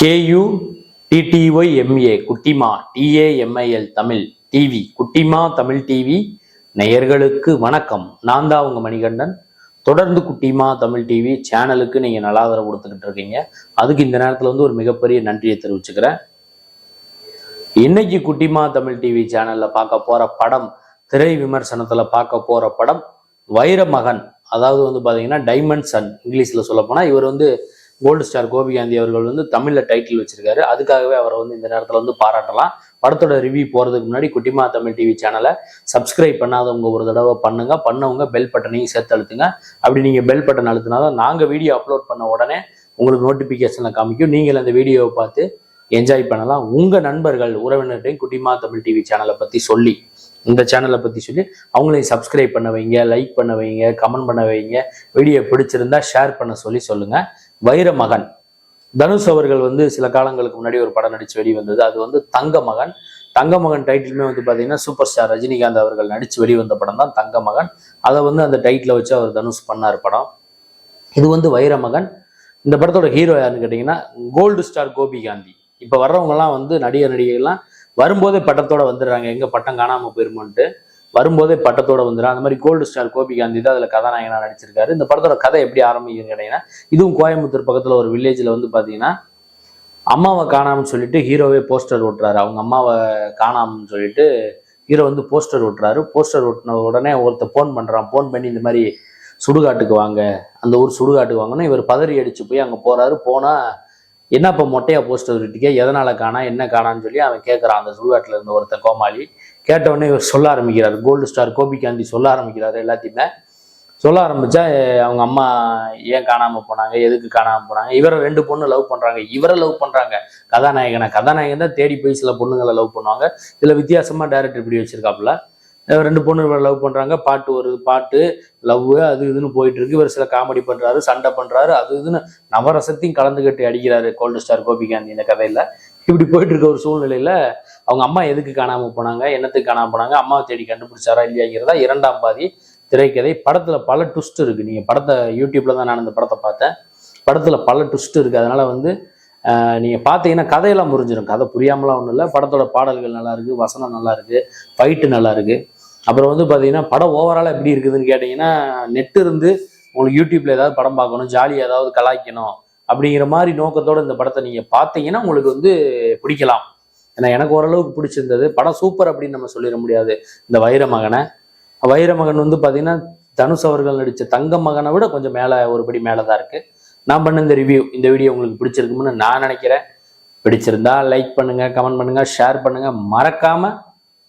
K U டிடிஒய் MA குட்டிமா டிஏஎம்ஐஎல் Tamil TV குட்டிமா Tamil TV நேயர்களுக்கு வணக்கம். நான் தான் உங்க மணிகண்டன். தொடர்ந்து குட்டிமா தமிழ் டிவி சேனலுக்கு நீங்க நல்ல ஆதரவு கொடுத்துக்கிட்டு இருக்கீங்க. அதுக்கு இந்த நேரத்துல வந்து ஒரு மிகப்பெரிய நன்றியை தெரிவிச்சுக்கிறேன். இன்னைக்கு குட்டிமா தமிழ் டிவி சேனல்ல பார்க்க போற படம் திரை விமர்சனத்துல பார்க்க போற படம் வைரமகன். அதாவது வந்து பாத்தீங்கன்னா டைமண்ட் சன் இங்கிலீஷ்ல சொல்ல போனா இவர் வந்து கோல்டு ஸ்டார் கோபிகாந்தி அவர்கள் வந்து தமிழில் டைட்டில் வச்சிருக்காரு. அதுக்காகவே அவரை வந்து இந்த நேரத்தில் வந்து பாராட்டலாம். படத்தோட ரிவ்யூ போகிறதுக்கு முன்னாடி குட்டிமா தமிழ் டிவி சேனலை சப்ஸ்கிரைப் பண்ணாதவங்க ஒரு தடவை பண்ணுங்க. பண்ணவங்க பெல் பட்டனையும் சேர்த்து அழுத்துங்க. அப்படி நீங்கள் பெல் பட்டன் அழுத்தினாதான் நாங்கள் வீடியோ அப்லோட் பண்ண உடனே உங்களுக்கு நோட்டிஃபிகேஷனில் காமிக்கும். நீங்கள் அந்த வீடியோவை பார்த்து என்ஜாய் பண்ணலாம். உங்கள் நண்பர்கள் உறவினர்கிட்டையும் குட்டிமா தமிழ் டிவி சேனலை பற்றி சொல்லி இந்த சேனலை பற்றி சொல்லி அவங்களையும் சப்ஸ்கிரைப் பண்ண வைங்க லைக் பண்ண வைங்க கமெண்ட் பண்ண வைங்க. வீடியோ பிடிச்சிருந்தா ஷேர் பண்ண சொல்லி சொல்லுங்கள் வைரமகன் தனுஷ் அவர்கள் வந்து சில காலங்களுக்கு முன்னாடி ஒரு படம் நடிச்சு வெளிவந்தது அது வந்து தங்க மகன். தங்க மகன் டைட்டிலுமே வந்து பாத்தீங்கன்னா சூப்பர் ஸ்டார் ரஜினிகாந்த் அவர்கள் நடிச்சு வெளிவந்த படம் தான் தங்க மகன். அதை வந்து அந்த டைட்டில் வச்சு அவர் தனுஷ் பண்ணார் படம். இது வந்து வைரமகன் இந்த படத்தோட ஹீரோ யாருன்னு கேட்டிங்கன்னா கோல்டு ஸ்டார் கோபி காந்தி. இப்போ வர்றவங்கலாம் வந்து நடிகர் நடிகைகள்லாம் வரும்போதே பட்டத்தோட வந்துடுறாங்க. எங்க பட்டம் காணாம போயிருமோன்ட்டு. வரும்போதே பட்டத்தோட வந்துடும் அந்த மாதிரி கோல்டு ஸ்டார் கோபி காந்தி தான் அதில் கதாநாயகனா நடிச்சிருக்காரு. இந்த படத்தோட கதை எப்படி ஆரம்பிக்குதுன்னு கேட்டீங்கன்னா இதுவும் கோயம்புத்தூர் பக்கத்தில் ஒரு வில்லேஜில் வந்து பார்த்தீங்கன்னா அம்மாவை காணாமன்னு சொல்லிட்டு ஹீரோவே போஸ்டர் ஓட்டுறாரு. அவங்க அம்மாவை காணாமன்னு சொல்லிட்டு ஹீரோ வந்து போஸ்டர் ஓட்டுறாரு. போஸ்டர் ஓட்டின உடனே ஒருத்தர் ஃபோன் பண்ணுறான் ஃபோன் பண்ணி இந்த மாதிரி சுடுகாட்டுக்கு வாங்க. அந்த ஊர் சுடுகாட்டுக்கு வாங்கன்னா இவர் பதறி அடிச்சு போய் அங்கே போறாரு. போனால் என்ன இப்போ மொட்டையா போஸ்டர் விட்டுக்கே எதனால காணா? என்ன காணான்னு சொல்லி அவன் கேட்குறான் அந்த சுடுகாட்டில் இருந்த ஒருத்தன் கோமாளி. கேட்ட உடனே இவர் சொல்ல ஆரம்பிக்கிறார். கோல்டு ஸ்டார் கோபிகாந்தி சொல்ல ஆரம்பிக்கிறார் எல்லாத்தையுமே. சொல்ல ஆரம்பிச்சா அவங்க அம்மா ஏன் காணாமல் போனாங்க? எதுக்கு காணாமல் போனாங்க? இவரை ரெண்டு பொண்ணு லவ் பண்ணுறாங்க இவரை லவ் பண்ணுறாங்க கதாநாயகனை. கதாநாயகன் தான் தேடி போய் சில பொண்ணுங்களை லவ் பண்ணுவாங்க. இதில் வித்தியாசமாக டேரக்டர் இப்படி வச்சிருக்காப்புல. ரெண்டு பொண்ணு லவ் பண்ணுறாங்க பாட்டு வருது பாட்டு லவ் அது இதுன்னு போயிட்டு இருக்கு. இவர் சில காமெடி பண்ணுறாரு சண்டை பண்ணுறாரு அது இதுன்னு நவரசத்தையும் கலந்து கட்டி அடிக்கிறாரு கோல்டு ஸ்டார் கோபிகாந்தி இந்த கதையில். இப்படி போயிட்டு இருக்க ஒரு சூழ்நிலையில் அவங்க அம்மா எதுக்கு காணாமல் போனாங்க? என்னத்துக்கு காணாமல் போனாங்க? அம்மாவை தேடி கண்டுபிடிச்சாரா இல்லையாங்கிறதா இரண்டாம் பாதி திரைக்கதை. படத்தில் பல ட்விஸ்ட் இருக்குது நீங்கள் படத்தை யூடியூப்பில் தான் நான் இந்த படத்தை பார்த்தேன். படத்தில் பல ட்விஸ்ட் இருக்குது அதனால் வந்து நீங்கள் பார்த்தீங்கன்னா கதையெல்லாம் புரிஞ்சிடும் கதை புரியாமலாம் ஒன்றும் இல்லை. படத்தோட பாடல்கள் நல்லாயிருக்கு வசனம் நல்லாயிருக்கு ஃபைட்டு நல்லாயிருக்கு அப்புறம் வந்து பார்த்தீங்கன்னா படம் ஓவராலாக எப்படி இருக்குதுன்னு கேட்டிங்கன்னா நெட் இருந்து உங்களுக்கு யூடியூப்ல ஏதாவது படம் பார்க்கணும் ஜாலியாக ஏதாவது கலாய்க்கணும் அப்படிங்கிற மாதிரி நோக்கத்தோட இந்த படத்தை நீங்கள் பார்த்தீங்கன்னா உங்களுக்கு வந்து பிடிக்கலாம். ஏன்னா எனக்கு ஓரளவுக்கு பிடிச்சிருந்தது. படம் சூப்பர் அப்படின்னு நம்ம சொல்லிட முடியாது. இந்த வைர மகனை. வைர மகன் வந்து பார்த்தீங்கன்னா தனுஷ் அவர்கள் நடித்த தங்க மகனை விட கொஞ்சம் மேலே ஒருபடி மேலே தான் இருக்குது நான் பண்ண இந்த ரிவ்யூ இந்த வீடியோ உங்களுக்கு பிடிச்சிருக்கும்னு நான் நினைக்கிறேன். பிடிச்சிருந்தா லைக் பண்ணுங்கள் கமெண்ட் பண்ணுங்க ஷேர் பண்ணுங்கள் மறக்காமல்